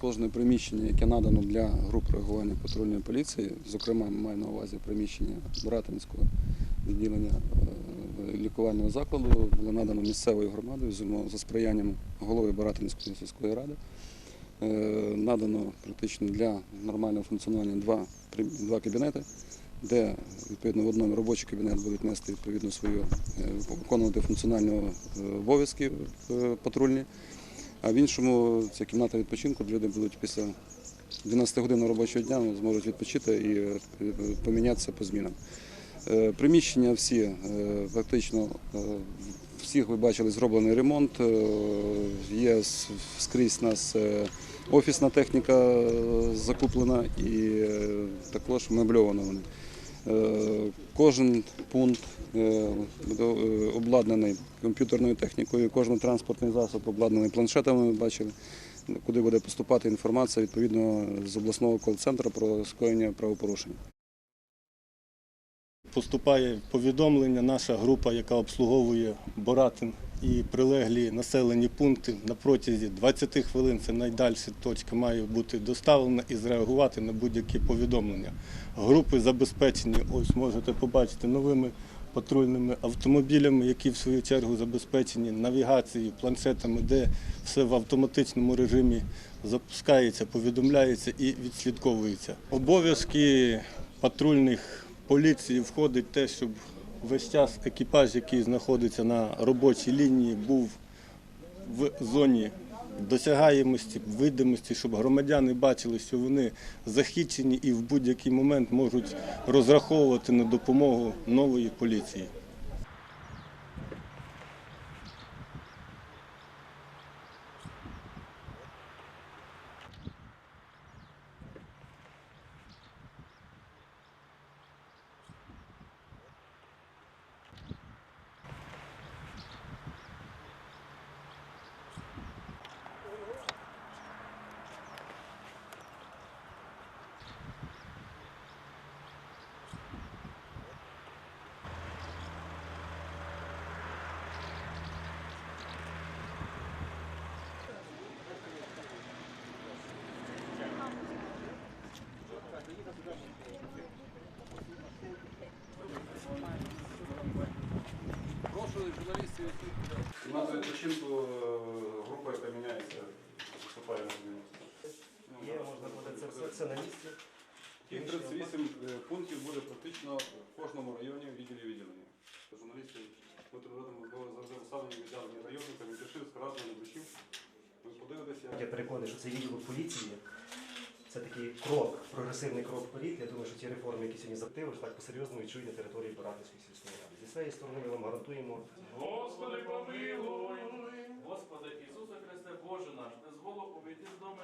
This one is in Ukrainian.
Кожне приміщення, яке надано для груп реагування патрульної поліції, зокрема, маю на увазі приміщення Братинського відділення е, лікувального закладу, було надано місцевою громадою за сприянням голови Баратинської сільської ради. Е, Надано практично для нормального функціонування два, два кабінети, де відповідно в одному робочий кабінет будуть нести відповідно свою е, виконувати функціональні обов'язки патрульні. А в іншому це кімната відпочинку, де люди будуть після 12 годин робочого дня зможуть відпочити і е, помінятися по змінам. Е, Приміщення всі е, фактично всіх ви бачили зроблений ремонт. Є скрізь нас офісна техніка закуплена і також мебльована вони. Е, Кожен пункт е, е, обладнаний комп'ютерною технікою, кожен транспортний засіб обладнаний планшетами, ви бачили, куди буде поступати інформація відповідно з обласного кол-центру про скоєння правопорушень. Поступає повідомлення, наша група, яка обслуговує Боратин і прилеглі населені пункти на протязі 20 хвилин, це найдальша точка, має бути доставлена і зреагувати на будь-які повідомлення. Групи забезпечені, ось можете побачити, новими патрульними автомобілями, які в свою чергу забезпечені навігацією, планшетами, де все в автоматичному режимі запускається, повідомляється і відслідковується. Обов'язки патрульних поліції входить те, щоб весь час екіпаж, який знаходиться на робочій лінії, був в зоні досягаємості, видимості, щоб громадяни бачили, що вони захищені і в будь-який момент можуть розраховувати на допомогу нової поліції. Прошу журналістів. Кімната відпочинку група, яка міняється, поступає на зміну. Це на місці. Тих 38 е, пунктів буде практично в кожному районі відділі відділення. Журналісти ми проведемо завжди розставлені відділені районника, він пишив, сказав, не вручив. Ви подивитеся. Я переконаний, що це відділок поліції. Це такий крок, прогресивний крок вперед. Я думаю, що ті реформи, які сьогодні запитили, так по-серйозному відчують на території Баратинської сільської ради. Зі своєї сторони ми вам гарантуємо Господи, помилуй! Господи Ісусе Христе, Боже наш, дозволу увійти з доми